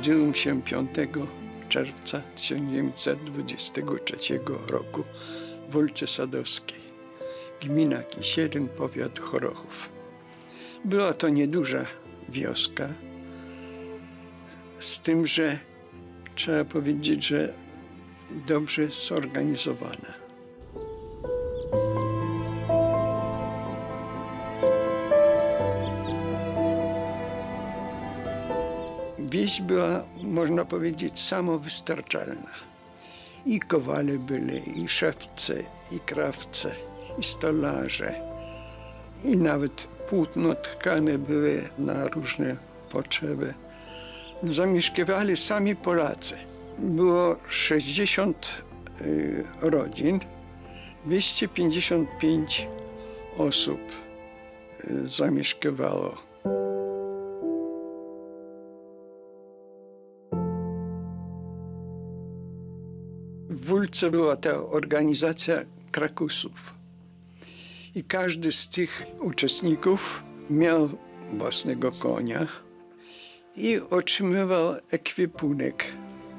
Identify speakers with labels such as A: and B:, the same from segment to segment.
A: Urodziłem się 5 czerwca 1923 roku w Wolce Sadowskiej, gmina Kisielyn, powiat Chorochów. Była to nieduża wioska, z tym, że trzeba powiedzieć, że dobrze zorganizowana. Wieś była, można powiedzieć, samowystarczalna. I kowale byli, i szewce, i krawce, i stolarze, i nawet płótno tkane były na różne potrzeby. Zamieszkiwali sami Polacy. Było 60 y, rodzin, 255 osób y, zamieszkiwało. W Wólce była ta organizacja krakusów. I każdy z tych uczestników miał własnego konia i otrzymywał ekwipunek,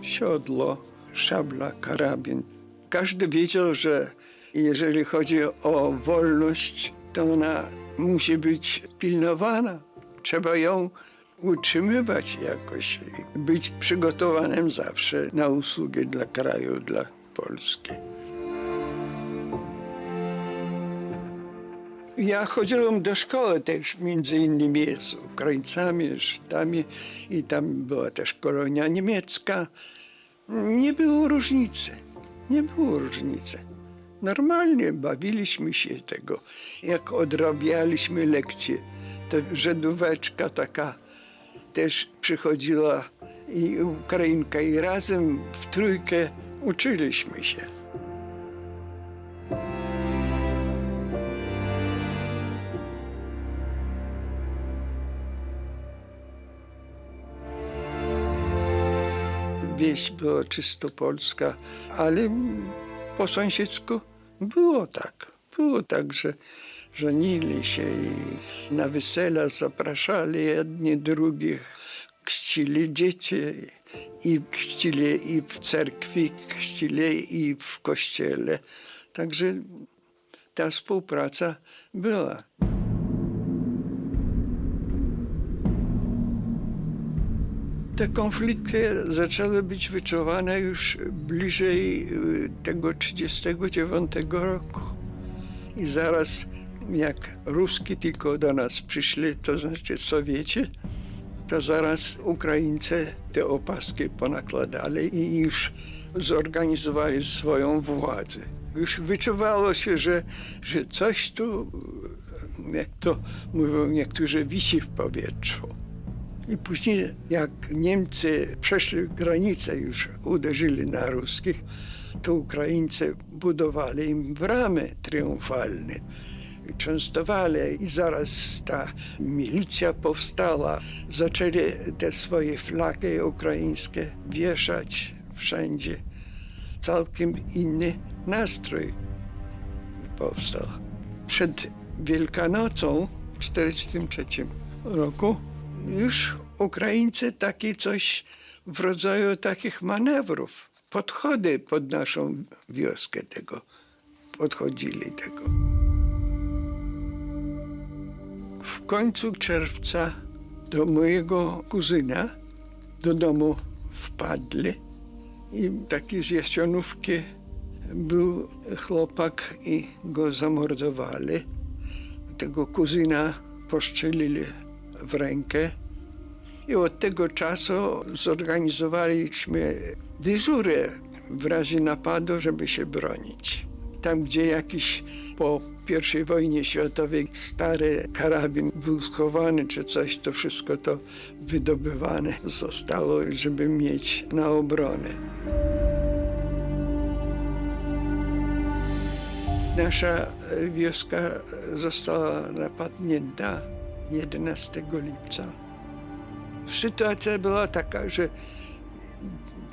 A: siodło, szabla, karabin. Każdy wiedział, że jeżeli chodzi o wolność, to ona musi być pilnowana. Trzeba ją utrzymywać jakoś, być przygotowanym zawsze na usługę dla kraju, dla Polski. Ja chodziłem do szkoły też, między innymi z Ukraińcami, Żydami i tam była też kolonia niemiecka. Nie było różnicy, nie było różnicy. Normalnie bawiliśmy się tego. Jak odrabialiśmy lekcje, to Żydóweczka taka też przychodziła i Ukrainka i razem w trójkę uczyliśmy się. Wieś była czysto polska, ale po sąsiedzku było tak. Było tak, że żenili się i na wesela zapraszali jedni drugich, chrzcili dzieci i chrzcili i w cerkwi, chrzcili i w kościele. Także ta współpraca była. Te konflikty zaczęły być wyczuwane już bliżej y, tego 39 roku. I zaraz jak Ruski tylko do nas przyszli, to znaczy Sowieci, to zaraz Ukraińcy te opaski ponakładali i już zorganizowali swoją władzę. Już wyczuwało się, że, że coś tu, jak to mówią niektórzy, wisi w powietrzu. I później, jak Niemcy przeszli granicę, już uderzyli na ruskich, to Ukraińcy budowali im bramy triumfalne. Częstowali i zaraz ta milicja powstała. Zaczęli te swoje flagi ukraińskie wieszać wszędzie. Całkiem inny nastrój powstał. Przed Wielkanocą w 1943 roku już Ukraińcy takie coś w rodzaju takich manewrów, podchody pod naszą wioskę tego, podchodzili tego. W końcu czerwca do mojego kuzyna do domu wpadli i taki z Jasionówki był chłopak i go zamordowali. Tego kuzyna poszczelili w rękę. I od tego czasu zorganizowaliśmy dyżurę w razie napadu, żeby się bronić. Tam, gdzie jakiś po I wojnie światowej stary karabin był schowany czy coś, to wszystko to wydobywane zostało, żeby mieć na obronę. Nasza wioska została napadnięta 11 lipca. Sytuacja była taka, że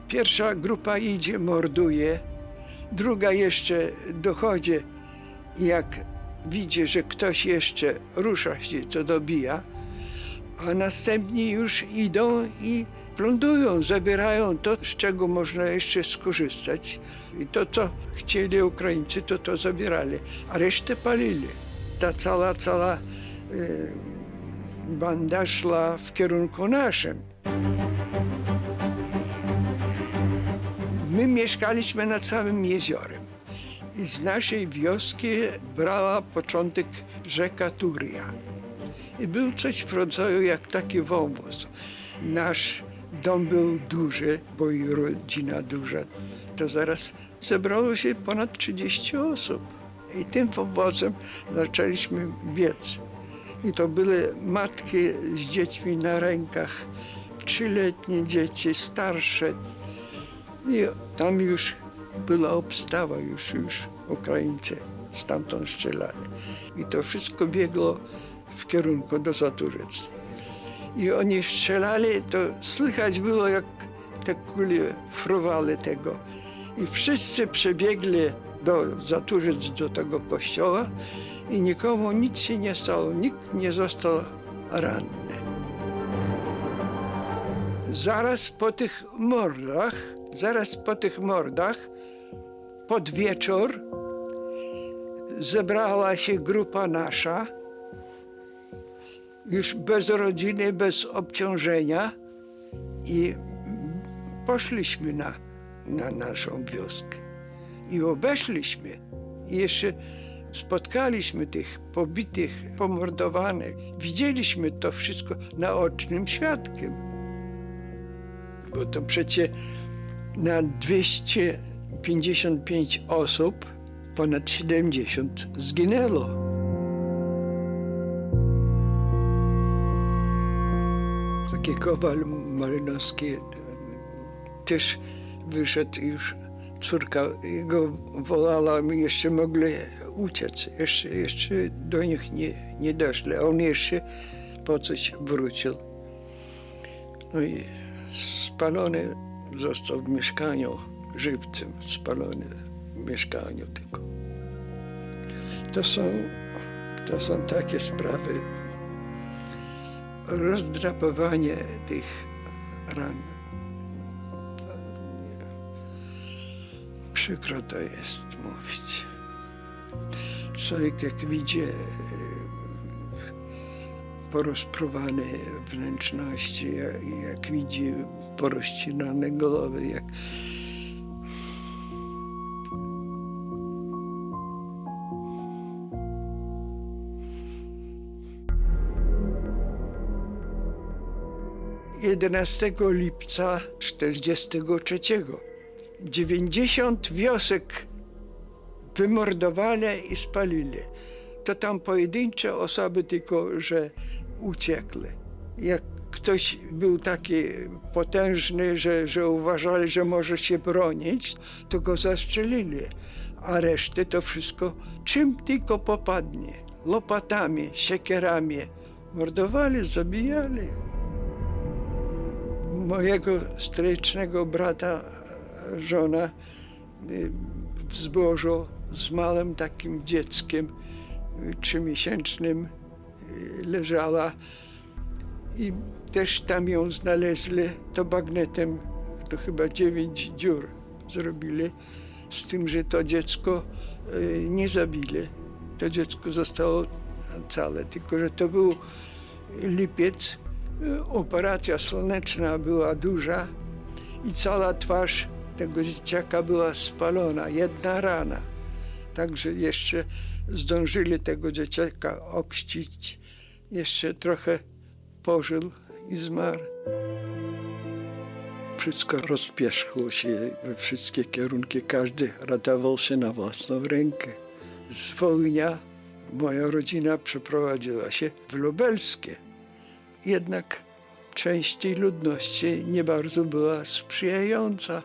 A: pierwsza grupa idzie, morduje, druga jeszcze dochodzi jak widzi, że ktoś jeszcze rusza się, to dobija, a następni już idą i plądują, zabierają to, z czego można jeszcze skorzystać. I to, co chcieli Ukraińcy, to to zabierali, a resztę palili. Ta cała, cała e, banda szła w kierunku naszym. My mieszkaliśmy nad samym jeziorem i z naszej wioski brała początek rzeka Turia. I był coś w rodzaju jak taki wąwóz. Nasz dom był duży, bo i rodzina duża. To zaraz zebrało się ponad 30 osób. I tym wąwozem zaczęliśmy biec. I to były matki z dziećmi na rękach, trzyletnie dzieci, starsze. I tam już była obstawa, już, już Ukraińcy stamtąd strzelali. I to wszystko biegło w kierunku do Zaturzec. I oni strzelali, to słychać było, jak te kule fruwały tego. I wszyscy przebiegli do Zaturzec, do tego kościoła i nikomu nic się nie stało, nikt nie został ranny. Zaraz po tych mordach, zaraz po tych mordach, pod wieczór zebrała się grupa nasza, już bez rodziny, bez obciążenia i poszliśmy na, na naszą wioskę. I obeszliśmy. I jeszcze spotkaliśmy tych pobitych, pomordowanych. Widzieliśmy to wszystko naocznym świadkiem. Bo to przecie na 255 osób ponad 70 zginęło. Taki Kowal Marynowski e, też wyszedł już. Córka jego wolała, my jeszcze mogli uciec. Jeszcze, jeszcze do nich nie, nie doszli. On jeszcze po coś wrócił. No i spalony został w mieszkaniu żywcem, spalony w mieszkaniu tylko. To są, to są takie sprawy. Rozdrapowanie tych ran. Przykro to jest mówić. Człowiek jak widzi e, porozpruwane wnętrzności, jak, jak widzi porozcinane głowy, jak Jedenastego lipca 43 90 wiosek wymordowali i spalili. To tam pojedyncze osoby tylko, że uciekły. Jak ktoś był taki potężny, że, że uważali, że może się bronić, to go zastrzelili. A resztę to wszystko czym tylko popadnie. Łopatami, siekierami. Mordowali, zabijali. Mojego strycznego brata żona y, w zbożu z małym takim dzieckiem y, trzymiesięcznym y, leżała i też tam ją znaleźli, to bagnetem, to chyba dziewięć dziur zrobili, z tym, że to dziecko nie zabili. To dziecko zostało całe, tylko że to był lipiec, operacja słoneczna była duża i cała twarz tego dzieciaka była spalona, jedna rana. Także jeszcze zdążyli tego dzieciaka okrzcić. Jeszcze trochę pożył i zmarł. Wszystko rozpierzchło się we wszystkie kierunki. Każdy ratował się na własną rękę. Z Wołynia moja rodzina przeprowadziła się w Lubelskie. Jednak część tej ludności nie bardzo była sprzyjająca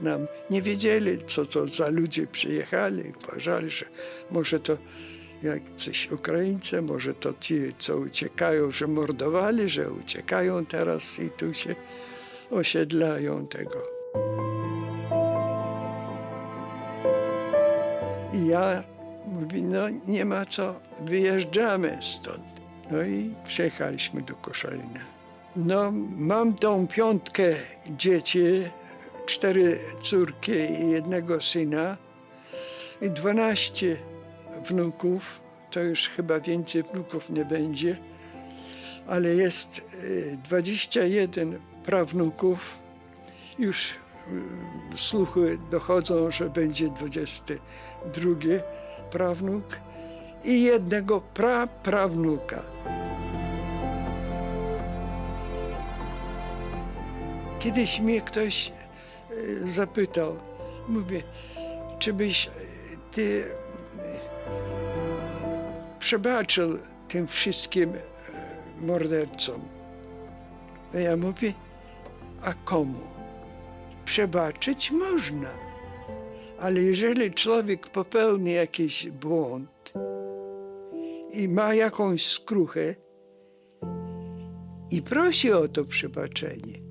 A: nam. Nie wiedzieli, co to za ludzie przyjechali. Uważali, że może to jacyś Ukraińcy, może to ci, co uciekają, że mordowali, że uciekają teraz i tu się osiedlają tego. I ja mówię, no nie ma co, wyjeżdżamy stąd. No i przyjechaliśmy do Koszalina. No, mam tą piątkę dzieci, cztery córki i jednego syna i dwanaście wnuków. To już chyba więcej wnuków nie będzie, ale jest y, 21 prawnuków. Już y, słuchy dochodzą, że będzie 22 prawnuk i jednego praprawnuka. Kiedyś mnie ktoś e, zapytał, mówię, czy byś e, ty e, przebaczył tym wszystkim mordercom? A ja mówię, a komu? Przebaczyć można, ale jeżeli człowiek popełni jakiś błąd i ma jakąś skruchę i prosi o to przebaczenie,